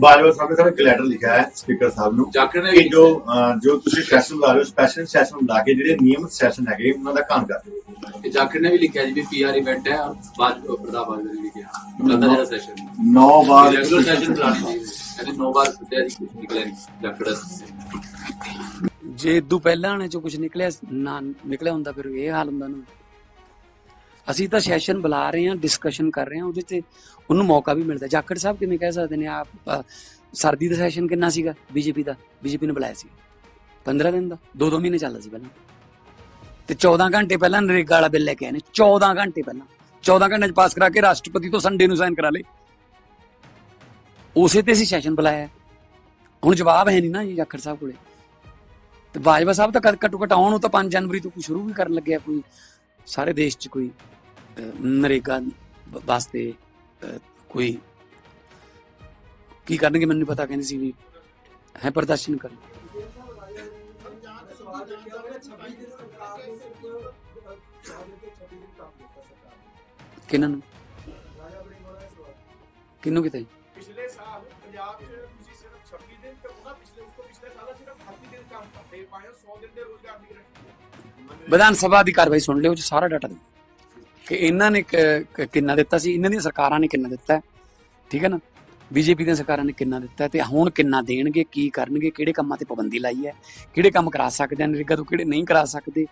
ਬਾਜਵਾ ਸਾਹਿਬ ਨੇ ਇੱਕ ਲੈਟਰ ਲਿਖਿਆ ਹੈ ਸਪੀਕਰ ਸਾਹਿਬ ਨੂੰ ਕਿ ਜੋ ਜੋ ਤੁਸੀਂ ਸੈਸ਼ਨ ਬੁਲਾ ਰਹੇ ਹੋ ਸਪੈਸ਼ਲ ਸੈਸ਼ਨ ਬੁਲਾ ਕੇ ਜਿਹੜੇ ਨਿਯਮਿਤ ਸੈਸ਼ਨ ਹੈਗੇ ਉਹਨਾਂ ਦਾ ਕੰਮ ਕਰ ਦਿਓ। ਕਿ ਜਾਖੜ ਨੇ ਵੀ ਲਿਖਿਆ ਜੀ ਵੀ ਪੀਆਰ ਇਵੈਂਟ ਹੈ ਬਾਅਦ ਪ੍ਰਤਾਪ ਬਾਜਵਾ ਨੇ ਲਿਖਿਆ। ਲੱਗਦਾ ਜਿਹੜਾ ਸੈਸ਼ਨ 9 ਵਾਰ ਰੈਗੂਲਰ ਸੈਸ਼ਨ ਚਾਹੀਦੀ ਕਹਿੰਦੇ 9 ਵਾਰ ਸੱਦਿਆ ਜੀ ਕੁਝ ਨਿਕਲਿਆ ਨਹੀਂ ਜਾਖੜ ਜੇ ਇਦੋਂ ਪਹਿਲਾਂ ਨੇ ਜੋ ਕੁਝ ਨਿਕਲਿਆ ਨਾ ਨਿਕਲਿਆ ਹੁੰਦਾ ਫਿਰ ਇਹ ਹਾਲ ਹੁੰਦਾ ਨਾ। ਅਸੀਂ ਤਾਂ ਸੈਸ਼ਨ ਬੁਲਾ ਰਹੇ ਹਾਂ ਡਿਸਕਸ਼ਨ ਕਰ ਰਹੇ ਹਾਂ, ਉਹਦੇ ਤੇ ਉਹਨੂੰ ਮੌਕਾ ਵੀ ਮਿਲਦਾ। ਜਾਖੜ ਸਾਹਿਬ ਕਿਵੇਂ ਕਹਿ ਸਕਦੇ ਨੇ, ਆਪ ਸਰਦੀ ਦਾ ਸੈਸ਼ਨ ਕਿੰਨਾ ਸੀਗਾ? ਬੀਜੇਪੀ ਦਾ। ਬੀਜੇਪੀ ਨੇ ਬੁਲਾਇਆ ਸੀ। 15 ਦਿਨ ਦਾ। 2-2 ਮਹੀਨੇ ਚੱਲਦਾ ਸੀ ਪਹਿਲਾਂ। ਤੇ 14 ਘੰਟੇ ਪਹਿਲਾਂ ਨਰੇਗਾ ਵਾਲਾ ਬਿੱਲ ਲੈ ਕੇ ਆਏ ਨੇ। 14 ਘੰਟੇ ਪਹਿਲਾਂ। 14 ਘੰਟੇ ਚ ਪਾਸ ਕਰਾ ਕੇ ਰਾਸ਼ਟਰਪਤੀ ਤੋਂ ਸੰਡੇ ਨੂੰ ਸਾਈਨ ਕਰਾ ਲਏ। ਉਸੇ ਤੇ ਅਸੀਂ ਸੈਸ਼ਨ ਬੁਲਾਇਆ ਹੁਣ ਜਵਾਬ ਹੈ ਨਹੀਂ ਨਾ ਜੀ ਜਾਖੜ ਸਾਹਿਬ ਕੋਲੇ। ਤੇ ਬਾਜਵਾ ਸਾਹਿਬ ਤਾਂ ਘੱਟੋ ਘੱਟ ਆਉਣ ਤਾਂ 5 ਜਨਵਰੀ ਤੋਂ ਕੋਈ ਸ਼ੁਰੂ ਵੀ ਕਰਨ ਲੱਗਿਆ ਕੋਈ। ਸਾਰੇ ਦੇਸ਼ 'ਚ ਕੋਈ ਨਰੇਗਾ ਵਾਸਤੇ ਕੋਈ ਕੀ ਕਰਨਗੇ ਮੈਨੂੰ ਨਹੀਂ ਪਤਾ ਕਹਿੰਦੇ ਸੀ ਵੀ ਹੈ ਪ੍ਰਦਰਸ਼ਨ ਕਰਨ। ਕਿਹਨਾਂ ਨੂੰ? ਕਿਹਨੂੰ ਕਿਤੇ ਪਿਛਲੇ ਸਾਲ ਪੰਜਾਬ 'ਚ ਤੁਸੀਂ ਸਿਰਫ 26 ਦਿਨ ਤੇ ਉਹਨਾਂ ਪਿਛਲੇ ਉਸ ਤੋਂ ਪਿਛਲੇ ਸਾਲ ਸਿਰਫ 38 ਦਿਨ ਕੰਮ ਕਰਦੇ ਪਾਏ 100 ਦਿਨ ਦੇ ਰੋਜ਼ਗਾਰ ਦੀ ਗਰੰਟੀ ਵਿਧਾਨ ਸਭਾ ਦੀ ਕਾਰਵਾਈ ਸੁਣ ਲਿਓ 'ਚ ਸਾਰਾ ਡਾਟਾ ਦਿਓ। ਕਿ ਇਹਨਾਂ ਨੇ ਕ- ਕਿੰਨਾ ਦਿੱਤਾ ਸੀ? ਇਹਨਾਂ ਦੀਆਂ ਸਰਕਾਰਾਂ ਨੇ ਕਿੰਨਾ ਦਿੱਤਾ? ਠੀਕ ਹੈ ਨਾ? ਬੀਜੇਪੀ ਦੀਆਂ ਸਰਕਾਰਾਂ ਨੇ ਕਿੰਨਾ ਦਿੱਤਾ ਹੈ ਤੇ ਹੁਣ ਕਿੰਨਾ ਦੇਣਗੇ? ਕੀ ਕਰਨਗੇ? ਕਿਹੜੇ ਕੰਮਾਂ ਤੇ ਪਾਬੰਦੀ ਲਾਈ ਹੈ? ਕਿਹੜੇ ਕੰਮ ਕਰਾ ਸਕਦੇ ਆ ਨਰੇਗਾ ਤੋਂ ਕਿਹੜੇ ਨਹੀਂ ਕਰਾ ਸਕਦੇ?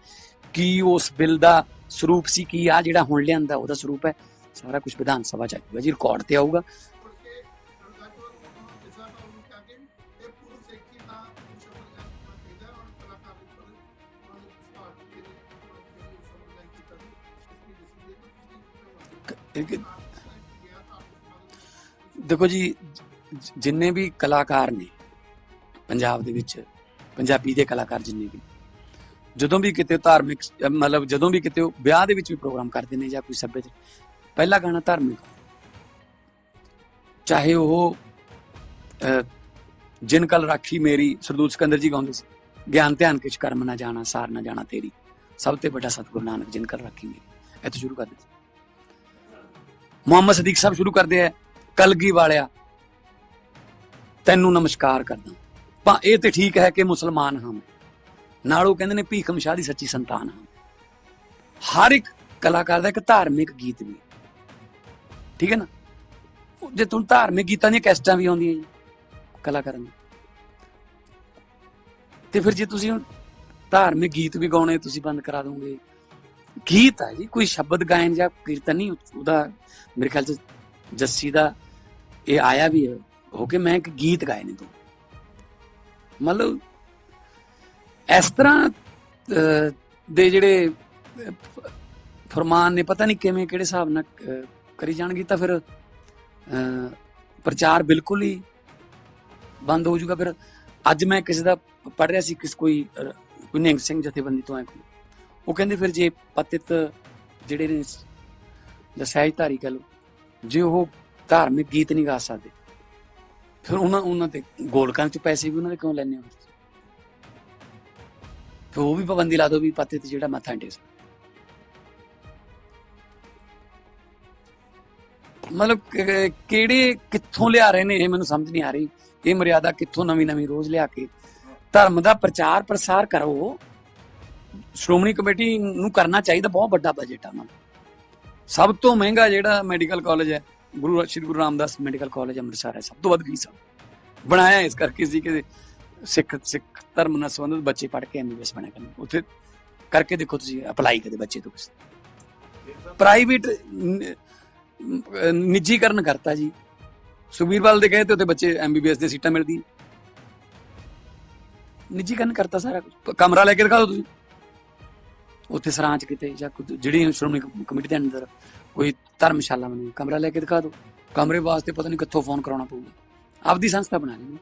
ਕੀ ਉਸ ਬਿੱਲ ਦਾ ਸਰੂਪ ਸੀ? ਕੀ ਆ ਜਿਹੜਾ ਹੁਣ ਲਿਆਂਦਾ ਉਹਦਾ ਸਰੂਪ ਹੈ? ਸਾਰਾ ਕੁਝ ਵਿਧਾਨ ਸਭਾ ਚ ਆਊਗਾ ਜੀ ਰਿਕਾਰਡ ਤੇ ਆਊਗਾ। ਇੱਕ- ਦੇਖੋ ਜੀ ਜਿੰਨੇ ਵੀ ਕਲਾਕਾਰ ਨੇ ਪੰਜਾਬ ਦੇ ਵਿੱਚ ਪੰਜਾਬੀ ਦੇ ਕਲਾਕਾਰ ਜਿੰਨੇ ਵੀ ਜਦੋਂ ਵੀ ਕਿਤੇ ਧਾਰਮਿਕ ਮਤਲਬ ਜਦੋਂ ਵੀ ਕਿਤੇ ਉਹ ਵਿਆਹ ਦੇ ਵਿੱਚ ਵੀ ਪ੍ਰੋਗਰਾਮ ਕਰਦੇ ਨੇ ਜਾਂ ਕੋਈ ਸੱਭਿਆਚਾਰ ਪਹਿਲਾ ਗਾਣਾ ਧਾਰਮਿਕ ਚਾਹੇ ਉਹ ਅਹ, ਜਿਨ ਕਲ ਰਾਖੀ ਮੇਰੀ ਸਰਦੂਲ ਸਿਕੰਦਰ ਜੀ ਗਾਉਂਦੇ ਸੀ ਗਿਆਨ ਧਿਆਨ ਕਿਛ ਕਰਮ ਨਾ ਜਾਣਾ ਸਾਰ ਨਾ ਜਾਣਾ ਤੇਰੀ ਸਭ ਤੋਂ ਵੱਡਾ ਸਤਿਗੁਰੂ ਨਾਨਕ ਜਿਨ ਕਲ ਰਾਖੀ ਮੇਰੀ ਇੱਥੋਂ ਸ਼ੁਰੂ ਕਰਦੇ ਸੀ ਮੁਹੰਮਦ ਸਦੀਕ ਸਾਹਿਬ ਸ਼ੁਰੂ ਕਰਦੇ ਆ, ਕਲਗੀ ਵਾਲਿਆ। ਤੈਨੂੰ ਨਮਸਕਾਰ ਕਰਦਾ। ਪਾ ਇਹ ਤੇ ਠੀਕ ਹੈ ਕਿ ਮੁਸਲਮਾਨ ਹਾਂ ਨਾਲ ਉਹ ਕਹਿੰਦੇ ਨੇ ਭੀਖਮ ਸ਼ਾਹ ਦੀ ਸੱਚੀ ਸੰਤਾਨ ਹਾਂ ਹਰ ਇੱਕ ਕਲਾਕਾਰ ਦਾ ਇੱਕ ਧਾਰਮਿਕ ਗੀਤ ਵੀ ਠੀਕ ਹੈ ਨਾ? ਜੇ ਤੁਹਾਨੂੰ ਧਾਰਮਿਕ ਗੀਤਾਂ ਦੀਆਂ ਕੈਸਟਾਂ ਵੀ ਆਉਂਦੀਆਂ ਜੀ, ਕਲਾਕਾਰਾਂ ਦੀਆਂ। ਤੇ ਫਿਰ ਜੇ ਤੁਸੀਂ ਧਾਰਮਿਕ ਗੀਤ ਵੀ ਗਾਉਣੇ, ਤੁਸੀਂ ਬੰਦ ਕਰਾ ਦੋਗੇ। ਗੀਤ ਹੈ ਜੀ ਕੋਈ ਸ਼ਬਦ ਗਾਇਨ ਜਾਂ ਕੀਰਤਨ ਨਹੀਂ ਉਹਦਾ ਮੇਰੇ ਖਿਆਲ ਚ ਜੱਸੀ ਦਾ ਇਹ ਆਇਆ ਵੀ ਹੈ ਹੋ ਕੇ ਮੈਂ ਇੱਕ ਗੀਤ ਗਾਏ ਨੇ ਦੋ। ਮਤਲਬ ਇਸ ਤਰ੍ਹਾਂ ਦੇ ਜਿਹੜੇ ਅਹ, ਫਰਮਾਨ ਨੇ ਪਤਾ ਨਹੀਂ ਕਿਵੇਂ ਕਿਹੜੇ ਹਿਸਾਬ ਨਾਲ ਕਰੀ ਜਾਣਗੇ ਤਾਂ ਫਿਰ ਅਹ, ਪ੍ਰਚਾਰ ਬਿਲਕੁਲ ਹੀ ਬੰਦ ਹੋ ਜਾਊਗਾ। ਫਿਰ ਅੱਜ ਮੈਂ ਕਿਸੇ ਦਾ ਪੜ ਰਿਹਾ ਸੀ ਕਿਸ ਕੋਈ ਅਹ, ਸਿੰਘ ਜਥੇਬੰਦੀ ਤੋਂ ਆਇਆ ਕੋਈ ਉਹ ਕਹਿੰਦੇ ਫਿਰ ਜੇ ਪਤਿਤ ਜਿਹੜੇ ਨੇ ਜਾਂ ਕਹ ਲਓ, ਜੇ ਉਹ ਧਾਰਮਿਕ ਗੀਤ ਨਹੀਂ ਗਾ ਸਕਦੇ, ਫਿਰ ਉਹਨਾਂ ਉਹਨਾਂ ਤੇ ਗੋਲਕਾਂ ਚ ਪੈਸੇ ਵੀ ਉਹਨਾਂ ਦੇ ਕਿਉਂ ਲੈਣੇ ਹੋ? ਫਿਰ ਉਹ ਵੀ ਪਾਬੰਦੀ ਲਾ ਦਿਓ ਵੀ ਪਤੇ ਜਿਹੜਾ ਮੱਥਾ ਟੇਕ ਮਤਲਬ ਕਿਹੜੇ ਕਿੱਥੋਂ ਲਿਆ ਰਹੇ ਨੇ ਇਹ ਮੈਨੂੰ ਸਮਝ ਨਹੀਂ ਆ ਰਹੀ। ਇਹ ਮਰਿਆਦਾ ਕਿੱਥੋਂ ਨਵੀਂ ਨਵੀਂ ਰੋਜ਼ ਲਿਆ ਕੇ ਧਰਮ ਦਾ ਪ੍ਰਚਾਰ ਪ੍ਰਸਾਰ ਕਰੋ। ਸ਼੍ਰੋਮਣੀ ਕਮੇਟੀ ਨੂੰ ਕਰਨਾ ਚਾਹੀਦਾ ਬਹੁਤ ਵੱਡਾ ਬਜਟ ਆ ਉਹਨਾਂ ਦਾ। ਸਭ ਤੋਂ ਮਹਿੰਗਾ ਜਿਹੜਾ ਮੈਡੀਕਲ ਕਾਲਜ ਹੈ, ਗੁਰੂ ਸ਼੍ਰੀ ਗੁਰੂ ਰਾਮਦਾਸ ਮੈਡੀਕਲ ਕਾਲਜ ਅੰਮ੍ਰਿਤਸਰ ਹੈ, ਸਭ ਤੋਂ ਵੱਧ ਫੀਸ ਆ ਬਣਾਇਆ ਇਸ ਕਰਕੇ ਸੀ ਕਿ ਸਿੱਖ ਸਿੱਖ ਧਰਮ ਨਾਲ ਸੰਬੰਧਿਤ ਬੱਚੇ ਪੜ੍ਹ ਕੇ ਐਮਬੀਬੀਐਸ ਬਣਾ ਕਰਨ। ਉੱਥੇ ਕਰਕੇ ਦੇਖੋ ਤੁਸੀਂ ਅਪਲਾਈ ਕਦੇ ਬੱਚੇ ਤੋਂ ਕਿਸੇ ਪ੍ਰਾਈਵੇਟ ਨਿੱਜੀਕਰਨ ਕਰਤਾ ਜੀ। ਸੁਖਬੀਰਵਾਲ ਦੇ ਕਹੇ ਤੇ ਉੱਥੇ ਬੱਚੇ ਐਮਬੀਬੀਐਸ ਦੀਆਂ ਸੀਟਾਂ ਮਿਲਦੀ ਨਿੱਜੀਕਰਨ ਕਰਤਾ ਸਾਰਾ ਕੁਝ ਕਮਰਾ ਲੈ ਕੇ ਦਿਖਾਓ ਤੁਸੀਂ। ਉੱਥੇ ਸਰਾਂ ਚ ਕਿਤੇ ਜਾਂ ਕੋਈ ਜਿਹੜੀ ਸ਼੍ਰੋਮਣੀ ਕਮੇਟੀ ਦੇ ਅੰਦਰ ਕੋਈ ਧਰਮਸ਼ਾਲਾ ਬਣੀ ਕਮਰਾ ਲੈ ਕੇ ਦਿਖਾ ਦਿਓ। ਕਮਰੇ ਵਾਸਤੇ ਪਤਾ ਨਹੀਂ ਕਿੱਥੋਂ ਫੋਨ ਕਰਾਉਣਾ ਪਊਗਾ। ਆਪਦੀ ਸੰਸਥਾ ਬਣਾ ਲਈ